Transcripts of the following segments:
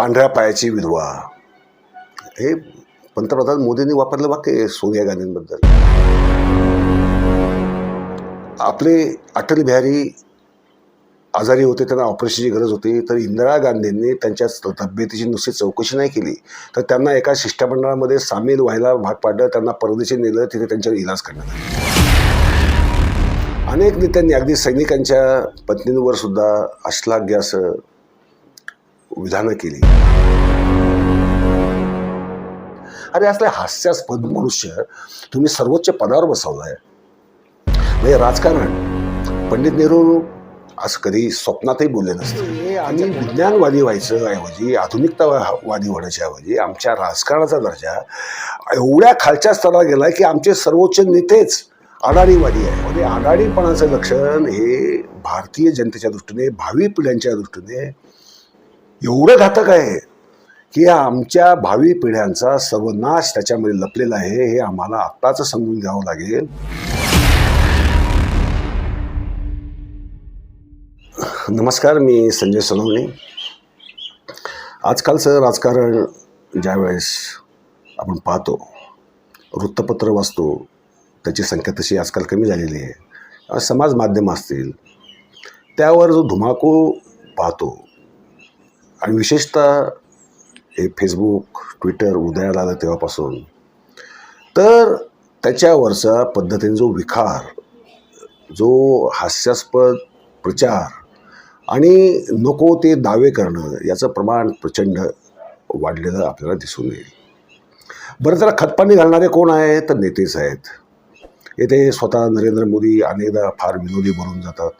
पांढऱ्या पायाची विधवा. हे पंतप्रधान मोदींनी वापरलं वाक्य आहे सोनिया गांधींबद्दल. आपले अटल बिहारी आजारी होते त्यांना ऑपरेशनची गरज होती तर इंदिरा गांधींनी त्यांच्या तब्येतीची नुसती चौकशी नाही केली तर त्यांना एका शिष्टमंडळामध्ये सामील व्हायला भाग पाडलं त्यांना परदेशी नेलं तिथे त्यांच्यावर इलाज करण्यात आला. अनेक नेत्यांनी अगदी सैनिकांच्या पत्नींवर सुद्धा अश्लाघ्य असं विधानं केली. अरे असले हास्यास्पद मनुष्य तुम्ही सर्वोच्च पदावर बसवलाय. म्हणजे राजकारण पंडित नेहरू असं कधी स्वप्नातही बोलले नसते. आणि विज्ञानवादी व्हायचं ऐवजी आधुनिकतावादी होण्याच्या ऐवजी आमच्या राजकारणाचा दर्जा एवढ्या खालच्या स्तराला गेला की आमचे सर्वोच्च नेतेच आघाडीवादी आहे म्हणजे आघाडीपणाचं लक्षण हे भारतीय जनतेच्या दृष्टीने भावी पिढ्यांच्या दृष्टीने एवढं घातक आहे की आमच्या भावी पिढ्यांचा सर्वनाश त्याच्यामध्ये लपलेला आहे हे आम्हाला आत्ताच समजून घ्यावं लागेल. नमस्कार मी संजय सोनवणे आजकालचं राजकारण ज्यावेळेस आपण पाहतो वृत्तपत्र वाचतो त्याची संख्या तशी आजकाल कमी झालेली आहे. समाज माध्यम असतील त्यावर जो धुमाकूळ पाहतो आणि विशेषतः हे फेसबुक ट्विटर उदयाला आलं तेव्हापासून. तर त्याच्यावरचा पद्धतीने जो विकार जो हास्यास्पद प्रचार आणि नको ते दावे करणं याचं प्रमाण प्रचंड वाढलेलं आपल्याला दिसून येईल. बरं त्याला खतपाणी घालणारे कोण आहे तर नेतेच आहेत. येथे स्वतः नरेंद्र मोदी अनेकदा फार विनोदी बनून जातात.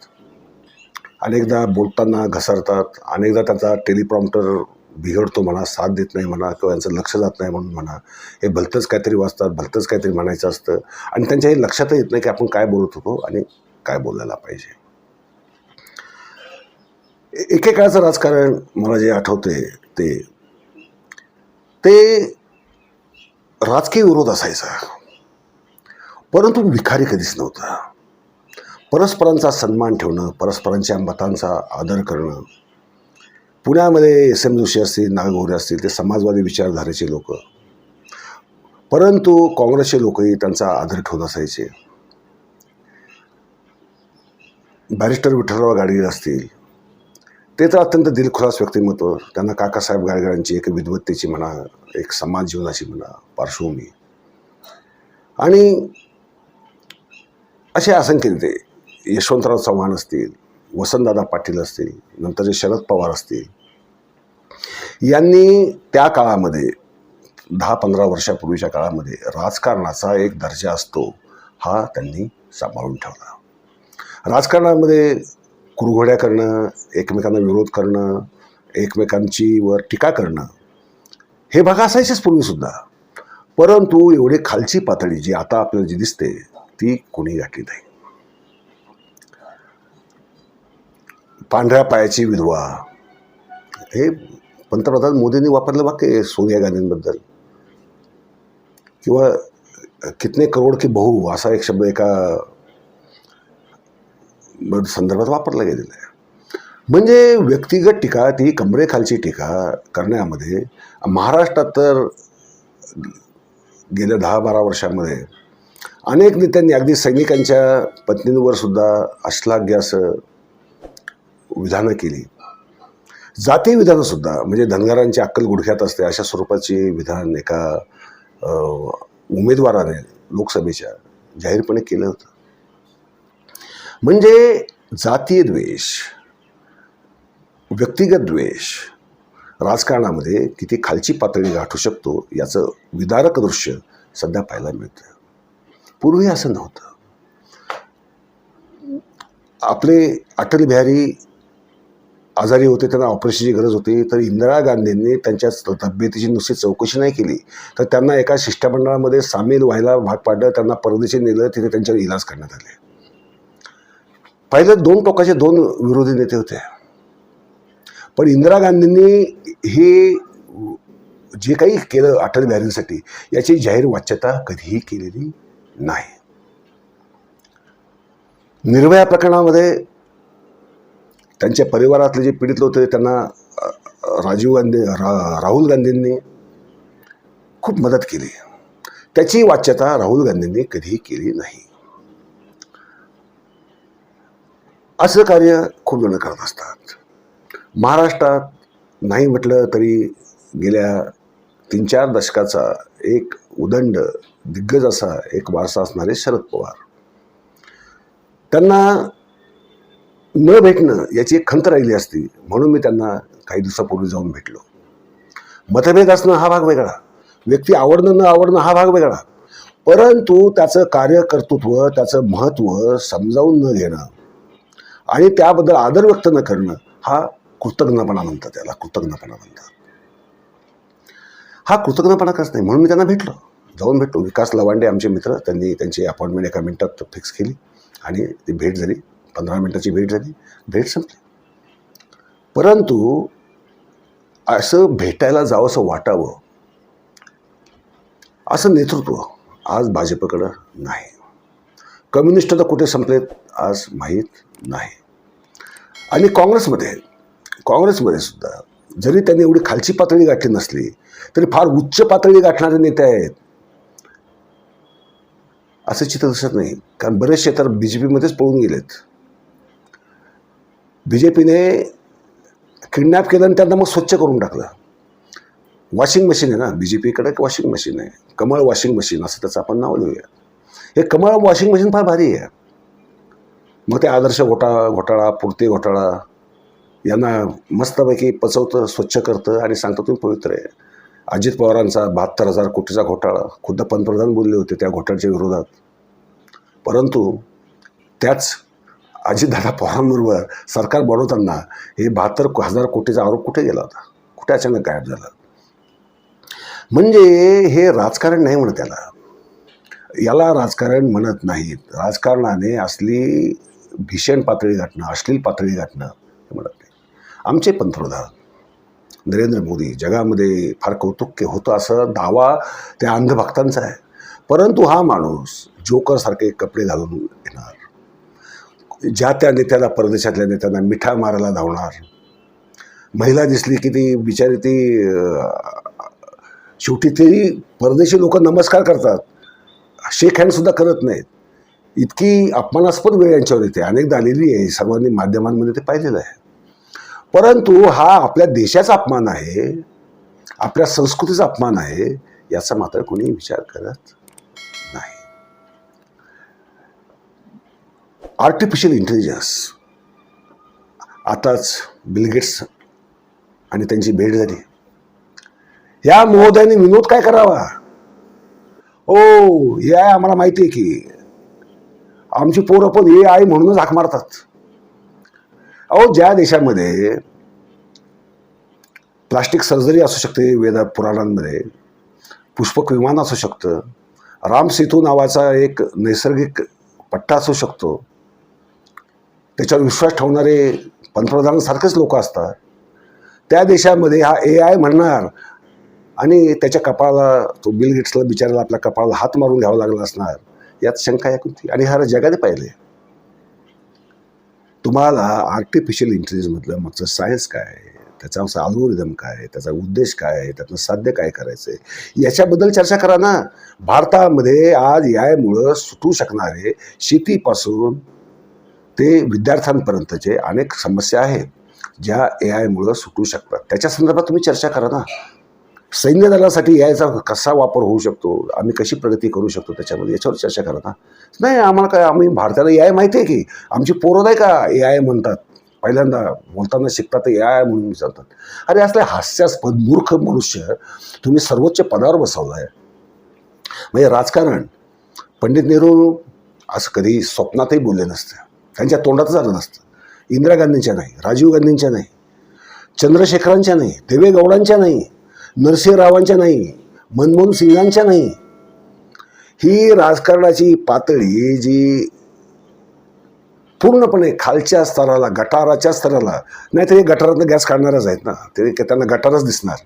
अनेकदा बोलताना घसरतात अनेकदा त्यांचा टेलिप्रॉम्प्टर बिघडतो म्हणा साथ देत नाही म्हणा किंवा यांचं लक्ष जात नाही म्हणून म्हणा. हे भलतंच काहीतरी वाचतात भलतंच काहीतरी म्हणायचं असतं. आणि त्यांच्या हे लक्षातही येत नाही की आपण काय बोलत होतो आणि काय बोलायला पाहिजे. एकेकाळचं राजकारण मला जे आठवते ते ते राजकीय विरोध असायचा. परंतु विखारी कधीच नव्हता. परस्परांचा सन्मान ठेवणं परस्परांच्या मतांचा आदर करणं. पुण्यामध्ये एस एम जोशी असतील नागगोरे असतील ते समाजवादी विचारधारेचे लोक. परंतु काँग्रेसचे लोकही त्यांचा आदर ठेवत असायचे. बॅरिस्टर विठ्ठलराव गाडगीळ असतील. ते तर अत्यंत दिलखुलास व्यक्तिमत्व. त्यांना काकासाहेब गाडगीळांची एक विद्वत्तेची म्हणा एक समाज जीवनाची म्हणा पार्श्वभूमी. आणि असे असंख्य ते यशवंतराव चव्हाण असतील वसंतदादा पाटील असतील नंतरचे शरद पवार असतील यांनी त्या काळामध्ये दहा पंधरा वर्षापूर्वीच्या काळामध्ये राजकारणाचा एक दर्जा असतो हा त्यांनी सांभाळून ठेवला. राजकारणामध्ये कुरघोड्या करणं एकमेकांना विरोध करणं एकमेकांची वर टीका करणं हे भाग असायचेच पूर्वीसुद्धा परंतु एवढी खालची पातळी जी आता आपल्याला जी दिसते ती कोणी गाठली नाही. पांढऱ्या पायाची विधवा. हे पंतप्रधान मोदींनी वापरलं वाक्य आहे सोनिया गांधींबद्दल. किंवा कितने करोड की बहू असा एक शब्द एका संदर्भात वापरला गेलेला आहे. म्हणजे व्यक्तिगत टीका ती कमरेखालची टीका करण्यामध्ये महाराष्ट्रात तर गेल्या दहा बारा वर्षामध्ये अनेक नेत्यांनी अगदी सैनिकांच्या पत्नींवर सुद्धा अश्लाघ्य असं विधानं केली. जातीय विधानंसुद्धा म्हणजे धनगरांची अक्कल गुडघ्यात असते अशा स्वरूपाची विधान एका उमेदवाराने लोकसभेच्या जाहीरपणे केलं होतं. म्हणजे जातीय द्वेष व्यक्तिगत द्वेष राजकारणामध्ये किती खालची पातळी गाठू शकतो याचं विदारक दृश्य सध्या पाहायला मिळतं पूर्वी असं नव्हतं. आपले अटल बिहारी आजारी होते त्यांना ऑपरेशनची गरज होती तर इंदिरा गांधींनी त्यांच्या तब्येतीची नुसती चौकशी नाही केली. तर त्यांना एका शिष्टमंडळामध्ये सामील व्हायला भाग पाडलं त्यांना परदेशी नेलं तिथे त्यांच्यावर इलाज करण्यात आले. पहिलं दोन टोकाचे दोन विरोधी नेते होते. पण इंदिरा गांधींनी हे जे काही केलं अटल बिहारींसाठी याची जाहीर वाच्यता कधीही केलेली नाही. निर्भया प्रकरणामध्ये त्यांच्या परिवारातले जे पीडित होते त्यांना राजीव गांधी रा राहुल गांधींनी खूप मदत केली. त्याची वाच्यता राहुल गांधींनी कधीही केली नाही. असं कार्य खूप जण करत असतात. महाराष्ट्रात नाही म्हटलं तरी गेल्या तीन चार दशकाचा एक उदंड दिग्गज असा एक वारसा असणारे शरद पवार. त्यांना न भेटणं याची एक खंत राहिली असती. म्हणून मी त्यांना काही दिवसापूर्वी जाऊन भेटलो. मतभेद असणं हा भाग वेगळा. व्यक्ती आवडणं न आवडणं हा भाग वेगळा. परंतु त्याचं कार्यकर्तृत्व त्याचं महत्त्व समजावून न घेणं आणि त्याबद्दल आदर व्यक्त न करणं हा कृतज्ञपणा म्हणतात त्याला कृतज्ञपणा म्हणतात. हा कृतज्ञपणा कसं नाही म्हणून मी त्यांना भेटलो. जाऊन भेटलो. विकास लवांडे आमचे मित्र त्यांनी त्यांची अपॉइंटमेंट एका मिनिटात फिक्स केली आणि ती भेट झाली. पंधरा मिनटाची भेट झाली. भेट संपली. परंतु असं भेटायला जावंसं वाटावं असं नेतृत्व आज भाजपकडं नाही. कम्युनिस्ट तर कुठे संपलेत आज माहीत नाही. आणि काँग्रेसमध्ये काँग्रेसमध्ये सुद्धा जरी त्यांनी एवढी खालची पातळी गाठली नसली तरी फार उच्च पातळी गाठणारे नेते आहेत. असं चित्र दिसत नाही. कारण बरेचसे तर बी जे पीमध्येच पळून गेलेत. बी जे पीने किडनॅप केलं आणि त्यांना मग स्वच्छ करून टाकलं. वॉशिंग मशीन आहे ना बी जे पीकडे एक वॉशिंग मशीन आहे. कमळ वॉशिंग मशीन असं त्याचं आपण नाव लिहूया. हे कमळ वॉशिंग मशीन फार भारी आहे. मग ते आदर्श घोटाळा घोटाळा पुरते घोटाळा यांना मस्तपैकी पचवतं स्वच्छ करतं आणि सांगतं तुम्ही पवित्र आहे. अजित पवारांचा बहात्तर हजार कोटीचा घोटाळा. खुद्द पंतप्रधान बोलले होते त्या घोटाळ्याच्या विरोधात. परंतु त्याच अजितदादा पवारांबरोबर सरकार बनवताना हे बहात्तर हजार कोटीचा आरोप कुठे गेला होता? कुठे अचानक गायब झाला? म्हणजे हे राजकारण नाही म्हणत त्याला याला राजकारण म्हणत नाहीत. राजकारणाने असली भीषण पातळी गाठणं अश्लील पातळी गाठणं हे म्हणत नाही आमचे पंतप्रधान नरेंद्र मोदी जगामध्ये फार कौतुक्य होतं असं दावा त्या अंधभक्तांचा आहे. परंतु हा माणूस जोकरसारखे कपडे घालून येणार. ज्या त्या नेत्याला परदेशातल्या नेत्यांना मिठा मारायला धावणार. महिला दिसली की ती बिचारी ती शेवटी तरी परदेशी लोक नमस्कार करतात. शेक हँडसुद्धा करत नाहीत. इतकी अपमानास्पद वेळ यांच्यावर येते. अनेकदा आलेली आहे. सर्वांनी माध्यमांमध्ये ते पाहिलेलं आहे. परंतु हा आपल्या देशाचा अपमान आहे. आपल्या संस्कृतीचा अपमान आहे. याचा मात्र कोणी विचार करत आर्टिफिशियल इंटेलिजन्स आताच बिलगेट्स आणि त्यांची भेट झाली. या महोदयाने विनोद काय करावा? ओ हे आय आम्हाला माहिती आहे की आमची पोरं पण हे आय म्हणूनच हाक मारतात. अहो ज्या देशामध्ये प्लास्टिक सर्जरी असू शकते वेदा पुराणांमध्ये पुष्पक विमान असू शकतं रामसेतू नावाचा एक नैसर्गिक पट्टा असू शकतो त्याच्यावर विश्वास ठेवणारे पंतप्रधानांसारखेच लोक असतात. त्या देशामध्ये हा ए आय म्हणणार आणि त्याच्या कपाळाला तो बिल गेट्सला बिचारायला आपल्या कपाळाला हात मारून घ्यावा लागला असणार यात शंका आहे कोणती? आणि हा जगाने पाहिले तुम्हाला आर्टिफिशियल इंटेलिजन्समधलं मागचं सायन्स काय त्याचा आमचा अल्गोरिदम काय त्याचा उद्देश काय आहे? त्यातनं साध्य काय करायचं आहे याच्याबद्दल चर्चा करा ना. भारतामध्ये आज ए सुटू शकणारे शेतीपासून ते विद्यार्थ्यांपर्यंतचे अनेक समस्या आहेत ज्या ए आयमुळं सुटू शकतात. त्याच्या संदर्भात तुम्ही चर्चा करा ना. सैन्य दलासाठी ए आयचा कसा वापर होऊ शकतो? आम्ही कशी प्रगती करू शकतो त्याच्यामध्ये? याच्यावर चर्चा करा ना. नाही आम्हाला काय आम्ही भारताला ए आय माहिती आहे की? आमची पोरं नाही का ए आय म्हणतात? पहिल्यांदा बोलताना शिकतात ए आय म्हणून विचारतात. अरे असले हास्यास्पद मूर्ख मनुष्य तुम्ही सर्वोच्च पदावर बसवला आहे म्हणजे राजकारण पंडित नेहरू असं कधी स्वप्नातही बोलले नसते. त्यांच्या तोंडातच आलं नसतं. इंदिरा गांधींच्या नाही राजीव गांधींच्या नाही चंद्रशेखरांच्या नाही देवेगौडांच्या नाही नरसिंहरावांच्या नाही मनमोहन सिंगांच्या नाही. ही राजकारणाची पातळी जी पूर्णपणे खालच्या स्तराला गटाराच्या स्तराला नाहीतर हे गटारातनं गॅस काढणारच आहेत ना ते त्यांना गटारच दिसणार.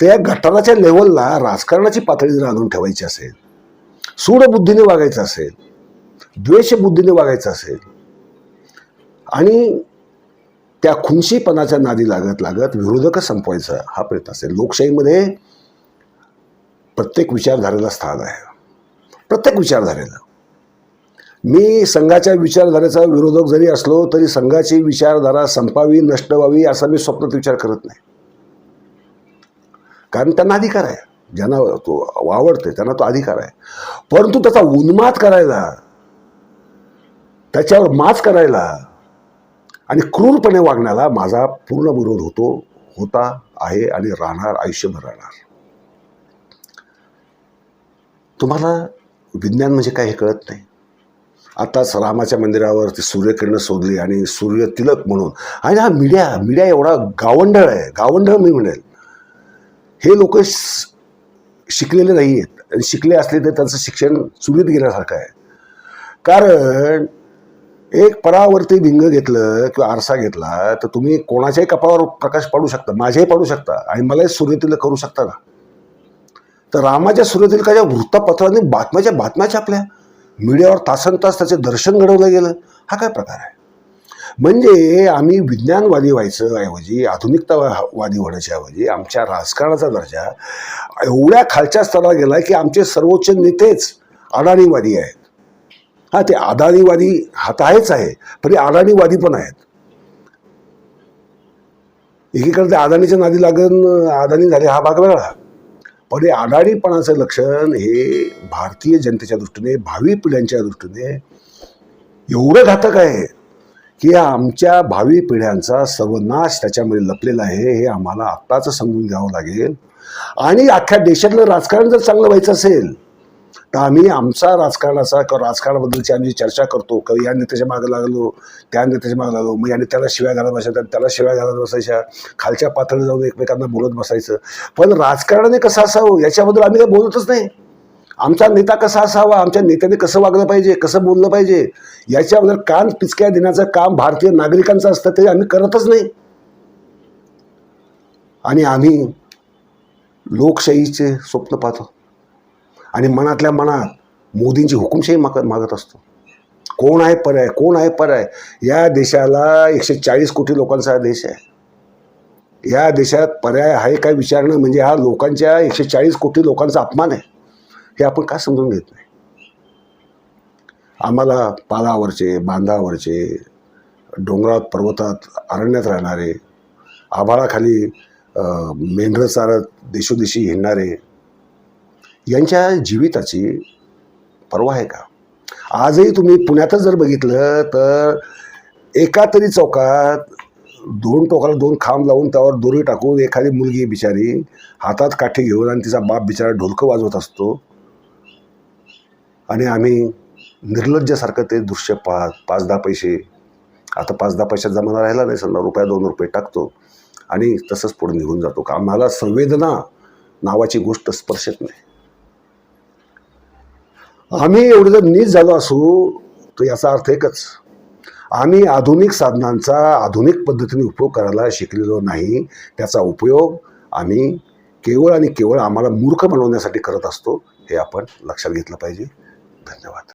त्या गटाराच्या लेवलला राजकारणाची पातळी जर आणून ठेवायची असेल सूडबुद्धीने वागायचं असेल द्वेषबुद्धीने वागायचं असेल आणि त्या खुमशीपणाच्या नादी लागत लागत विरोधकच संपवायचा हा प्रयत्न असेल. लोकशाहीमध्ये प्रत्येक विचारधारेला स्थान आहे. प्रत्येक विचारधारेला. मी संघाच्या विचारधारेचा विरोधक जरी असलो तरी संघाची विचारधारा संपावी नष्ट व्हावी असा मी स्वप्नात विचार करत नाही. कारण त्यांना अधिकार आहे. ज्यांना तो आवडते त्यांना तो अधिकार आहे. परंतु त्याचा उन्माद करायला त्याच्यावर माच करायला आणि क्रूरपणे वागण्याला माझा पूर्ण विरोध होतो होता आहे आणि राहणार आयुष्यभर राहणार. तुम्हाला विज्ञान म्हणजे काय हे कळत नाही. आताच रामाच्या मंदिरावर ती सूर्यकिरणं शोधली आणि सूर्य तिलक म्हणून. आणि हा मीडिया मीडिया एवढा गावंढळ आहे गावंढळ मी म्हणेल. हे लोक शिकलेले नाही आहेत आणि शिकले असले तर त्यांचं शिक्षण चुलीत गेल्यासारखं आहे. कारण एक परावर्ती भिंग घेतलं किंवा आरसा घेतला तर तुम्ही कोणाच्याही कपाळावर प्रकाश पाडू शकता माझ्याही पाडू शकता आणि मलाही सुरुवातीला करू शकता का तर रामाच्या सूर्यतिलकाच्या वृत्तपत्रांनी बातम्याच्या बातम्या छापल्या. मीडियावर तासन तास त्याचे दर्शन घडवलं गेलं. हा काय प्रकार आहे? म्हणजे आम्ही विज्ञानवादी व्हायचं ऐवजी आधुनिकतावादी होण्याच्या ऐवजी आमच्या राजकारणाचा दर्जा एवढ्या खालच्या स्तराला गेला की आमचे सर्वोच्च नेतेच अडाणीवादी आहेत. हा ते अदानीवादी हा तर आहेच आहे पण अडाणीवादी पण आहेत. एकीकडे ते अदानीच्या नादी लागून अदानी झाले हा भाग वेगळा. पण हे अडाणीपणाचं लक्षण हे भारतीय जनतेच्या दृष्टीने भावी पिढ्यांच्या दृष्टीने एवढं घातक आहे की आमच्या भावी पिढ्यांचा सर्वनाश त्याच्यामध्ये लपलेला आहे हे आम्हाला आत्ताच समजून घ्यावं लागेल. आणि अख्ख्या देशातलं राजकारण जर चांगलं व्हायचं असेल तर आम्ही आमचा राजकारणाचा किंवा राजकारणाबद्दलची आम्ही चर्चा करतो. का या नेत्याच्या मागे लागलो त्या नेत्याच्या मागे लागलो. मग याने त्याला शिव्या घालत बसायच्या त्याला शिव्या घालत बसायच्या. खालच्या पातळीवर जाऊन एकमेकांना बोलत बसायचं. पण राजकारणाने कसं असावं याच्याबद्दल आम्ही काही बोलतच नाही. आमचा नेता कसा असावा आमच्या नेत्याने कसं वागलं पाहिजे कसं बोललं पाहिजे याच्याबद्दल कान पिचक्या देण्याचं काम भारतीय नागरिकांचं असतं ते आम्ही करतच नाही. आणि आम्ही लोकशाहीचे स्वप्न पाहतो. आणि मनातल्या मनात मोदींची हुकुमशाही माग मागत असतो. कोण आहे पर्याय? कोण आहे पर्याय? या देशाला एकशे चाळीस कोटी लोकांचा हा देश आहे. या देशात पर्याय आहे काय विचारणं? म्हणजे हा लोकांच्या एकशे चाळीस कोटी लोकांचा अपमान आहे. हे आपण का समजून घेत नाही? आम्हाला पालावरचे बांधावरचे डोंगरात पर्वतात अरण्यात राहणारे आभाळाखाली मेंढरं चारत देशोदेशी हिंडणारे यांच्या जीविताची पर्वा आहे का? आजही तुम्ही पुण्यातच जर बघितलं तर एका तरी चौकात दोन टोकाला दोन खांब लावून त्यावर दोरी टाकून एखादी मुलगी बिचारी हातात काठी घेऊन आणि तिचा बाप बिचारा ढोलकं वाजवत असतो. आणि आम्ही निर्लज्जासारखं ते दृश्य पाहत पाच दहा पैसे आता पाच दहा पैशात जमाना राहिला नाही समजा रुपया दोन रुपये टाकतो आणि तसंच पुढे निघून जातो. का आम्हाला संवेदना नावाची गोष्ट स्पर्शत नाही. आम्ही एवढं जर नीच झालो असू तर याचा अर्थ एकच. आम्ही आधुनिक साधनांचा आधुनिक पद्धतीने उपयोग करायला शिकलेलो नाही. त्याचा उपयोग आम्ही केवळ आणि केवळ आम्हाला मूर्ख बनवण्यासाठी करत असतो हे आपण लक्षात घेतलं पाहिजे. धन्यवाद.